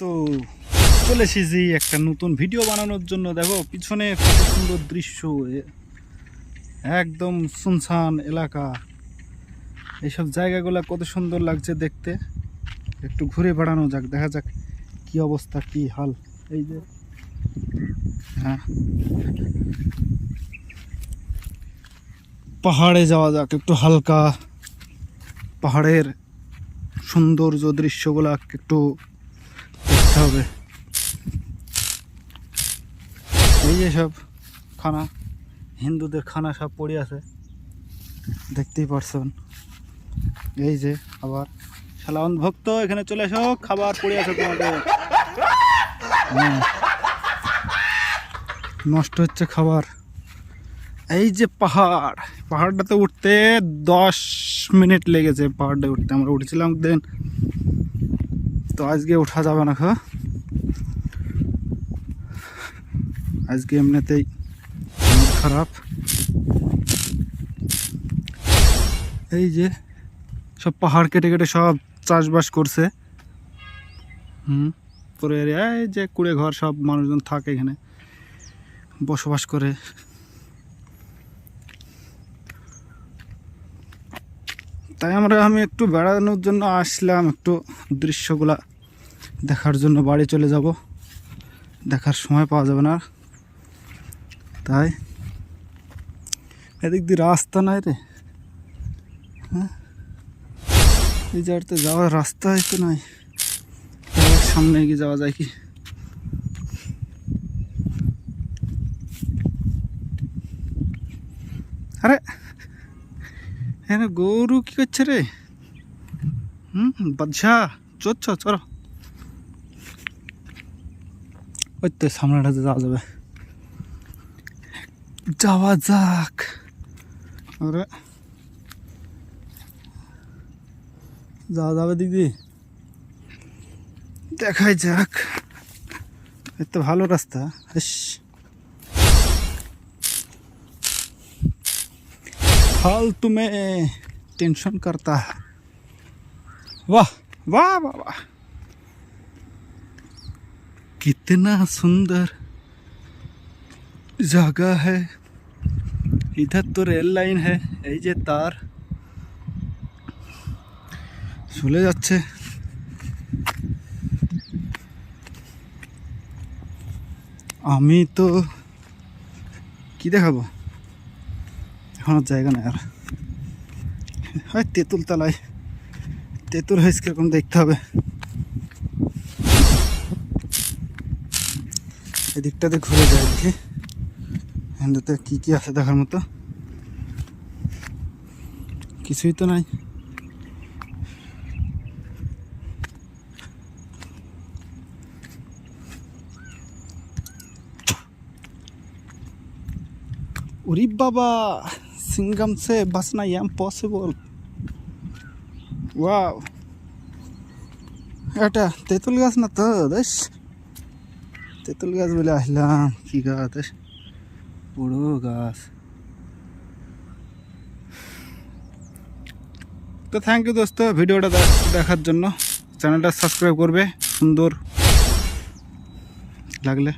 তো চলে এসেছি একটা নতুন ভিডিও বানানোর জন্য। দেখো, পিছনে কত সুন্দর দৃশ্য। একদম শুনশান এলাকা। এইসব জায়গাগুলো কত সুন্দর লাগছে দেখতে। একটু ঘুরে বেড়ানো যাক, দেখা যাক কি অবস্থা, কি হাল। এই যে হ্যাঁ। পাহাড়ে যাওয়া যাক, একটু হালকা। পাহাড়ের সৌন্দর্য দৃশ্যগুলো একটু দেখতে হবে। এই যে সব খানা, হিন্দুদের খানা সব পড়ে আছে। দেখতেই পারছেন। এই যে আবার সালাওয়ান ভক্ত এখানে চলে এসো, খাবার পড়ে আছে তোমাদের। হ্যাঁ। নষ্ট হচ্ছে খাবার। এই যে পাহাড়, পাহাড়টাতে উঠতে দশ মিনিট লেগেছে, পাহাড়টা উঠতে। আমরা উঠেছিলাম দেন তো আজকে ওঠা যাবে না খা। আজকে এমনিতেই খারাপ। এই যে সব পাহাড় কেটে কেটে সব চাষবাস করছে। হুম পুরো এরিয়া এই যে কুড়ে ঘর সব মানুষজন থাকে এখানে। বসবাস করে। তাই আমরা আমি একটু বেড়ানোর জন্য আসলাম, একটু দৃশ্যগুলা দেখার জন্য বাড়ি চলে যাব। দেখার সময় পাওয়া যাবে না। তাই এদিক দিয়ে রাস্তা নাই রে। হ্যাঁ? এই জায়গাতে যাওয়ার রাস্তাই তো নাই। সামনে এগিয়ে যাওয়া যায় কি? আরে হ্যাঁ গরু কি করছে রে? হুম, বাদশা চোচ্ছ চলো ওই তো সামনেটাতে যাওয়া যাবে। যাওয়া যাক। আরে। যাওয়া যাবে দিদি দেখাই যাক। এ তো ভালো রাস্তা, ইস। फालतू में टेंशन करता है वाह वाह वाह वाह कितना सुंदर जगह है इधर तो रेल लाइन है এই যে তার চলে যাচ্ছে আমি তো কি দেখাবো এখন আর জায়গা নেই আর। হয় তেঁতুল তলায়। তেঁতুল হয়েছে কীরকম দেখতে হবে। এদিকটাতে ঘুরে যায় দেখি এখানটাতে কী কী আছে দেখার মতো? কিছুই তো নাই। ওরে বাবা! সিঙ্গাম সে বাঁচনা ইম্পসিবল ওয়াও। এটা তেঁতুল গাছ না তো, দেশ? তেঁতুল গাছ বলে আসলাম। কি গাছ বড় গাছ। তো থ্যাংক ইউ দোস্ত ভিডিওটা দেখার জন্য। চ্যানেলটা সাবস্ক্রাইব করবে, সুন্দর লাগলে।